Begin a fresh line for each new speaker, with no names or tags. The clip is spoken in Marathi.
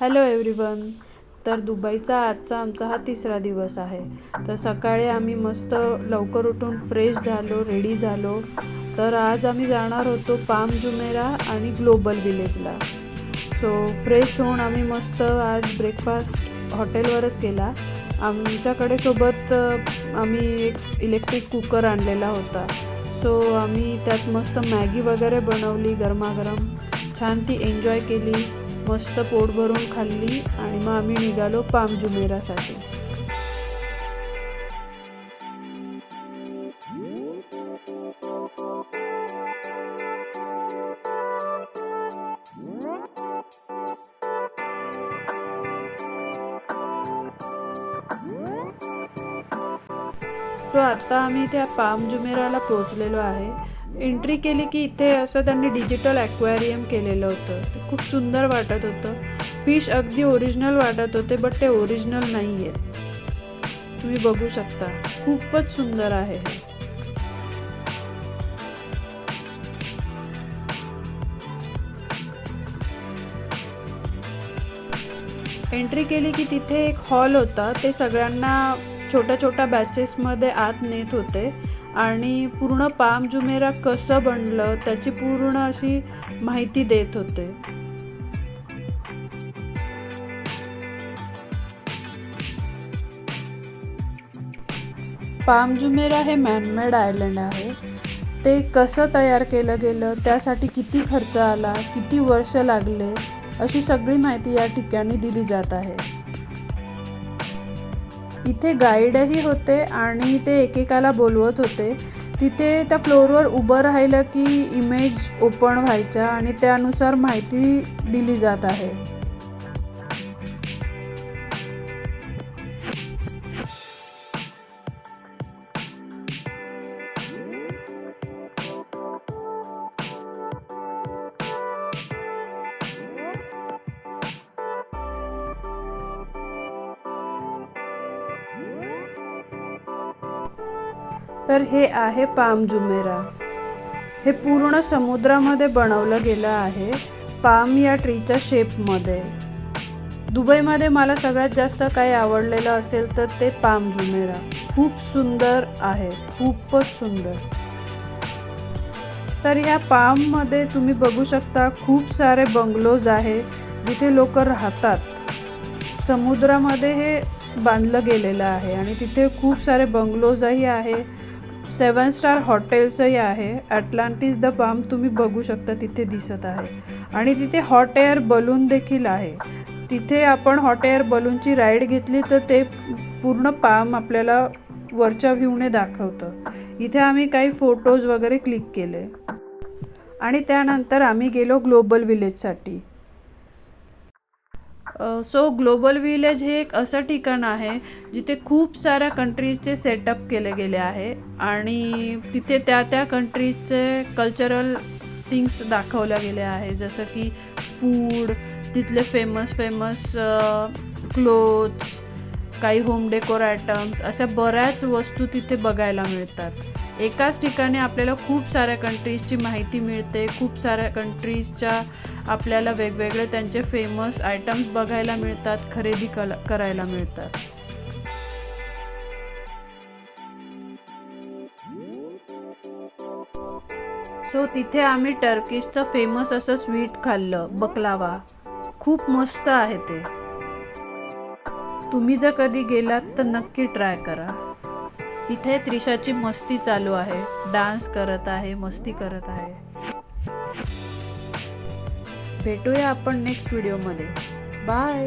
हॅलो एव्हरीवन तर दुबईचा आजचा आमचा हा तिसरा दिवस आहे. तर सकाळी आम्ही मस्त लवकर उठून फ्रेश झालो रेडी झालो. तर आज आम्ही जाणार होतो पाम जुमेरा आणि ग्लोबल विलेजला. सो फ्रेश होऊन आम्ही मस्त आज ब्रेकफास्ट हॉटेलवरच केला. आमच्याकडे सोबत आम्ही एक इलेक्ट्रिक कुकर आणलेला होता. सो आम्ही त्यात मस्त मॅगी वगैरे बनवली गरमागरम. छान ती एन्जॉय केली. मस्त पोट भरून खाल्ली आणि मग आम्ही निघालो पाम जुमेरासाठी. सो आता आम्ही त्या पाम जुमेराला पोचलेलो आहे. एंट्री केली की इथे असं त्यांनी डिजिटल ॲक्वॅरियम केलेलं होतं. ते खूप सुंदर वाटत होतं. फिश अगदी ओरिजिनल वाटत होते बट ते ओरिजिनल नाही आहेत तुम्ही बघू शकता. खूपच सुंदर आहे हे. एंट्री केली की तिथे एक हॉल होता. ते सगळ्यांना छोट्या छोट्या बॅचेसमध्ये आत नेत होते. आणि पूर्ण पाम जुमेरा कसं बनलं त्याची पूर्ण अशी माहिती देत होते. पाम जुमेरा हे मॅनमेड आयलंड आहे. ते कसं तयार केलं गेलं त्यासाठी किती खर्च आला किती वर्ष लागले अशी सगळी माहिती या ठिकाणी दिली जात आहे. इथे गाईडही होते आणि ते एकेकाला बोलवत होते. तिथे त्या फ्लोअरवर उभं राहिलं की इमेज ओपन व्हायच्या आणि त्यानुसार माहिती दिली जात आहे. तर हे आहे पाम जुमेरा. हे पूर्ण समुद्रामध्ये बनवलं गेलं आहे पाम या ट्रीच्या शेपमध्ये. दुबईमध्ये मला सगळ्यात जास्त काही आवडलेलं असेल तर ते पाम जुमेरा. खूप सुंदर आहे खूपच सुंदर. तर या पाममध्ये तुम्ही बघू शकता खूप सारे बंगलोज आहे जिथे लोक राहतात. समुद्रामध्ये हे बांधलं गेलेलं आहे आणि तिथे खूप सारे बंगलोजही आहे. सेवन स्टार हॉटेल्सही आहे. ॲटलांटिस द पाम तुम्ही बघू शकता तिथे दिसत आहे. आणि तिथे हॉट एअर बलून देखील आहे. तिथे आपण हॉट एअर बलूनची राईड घेतली तर ते पूर्ण पाम आपल्याला वरच्या व्ह्यूने दाखवतं. इथे आम्ही काही फोटोज वगैरे क्लिक केले. आणि त्यानंतर आम्ही गेलो ग्लोबल विलेजसाठी. सो ग्लोबल विलेज हे एक असं ठिकाण आहे जिथे खूप साऱ्या कंट्रीजचे सेटअप केले गेले आहे आणि तिथे त्या त्या कंट्रीजचे कल्चरल थिंग्स दाखवल्या गेल्या आहे. जसं की फूड तिथले फेमस फेमस क्लोथ्स काही होम डेकोर आयटम्स अशा बऱ्याच वस्तू तिथे बघायला मिळतात. एकाच ठिकाणी आपल्याला खूप साऱ्या कंट्रीजची माहिती मिळते. खूप साऱ्या कंट्रीजच्या आपल्याला वेगवेगळे त्यांचे फेमस आयटम्स बघायला मिळतात खरेदी कला करायला मिळतात. सो तिथे आम्ही टर्किशचं फेमस असं स्वीट खाल्लं बकलावा खूप मस्त आहे ते. तुम्ही जर कधी गेलात तर नक्की ट्राय करा. इथे त्रिशाची मस्ती चालू आहे. डान्स करत आहे मस्ती करत आहे. भेटूया आपण नेक्स्ट व्हिडिओमध्ये बाय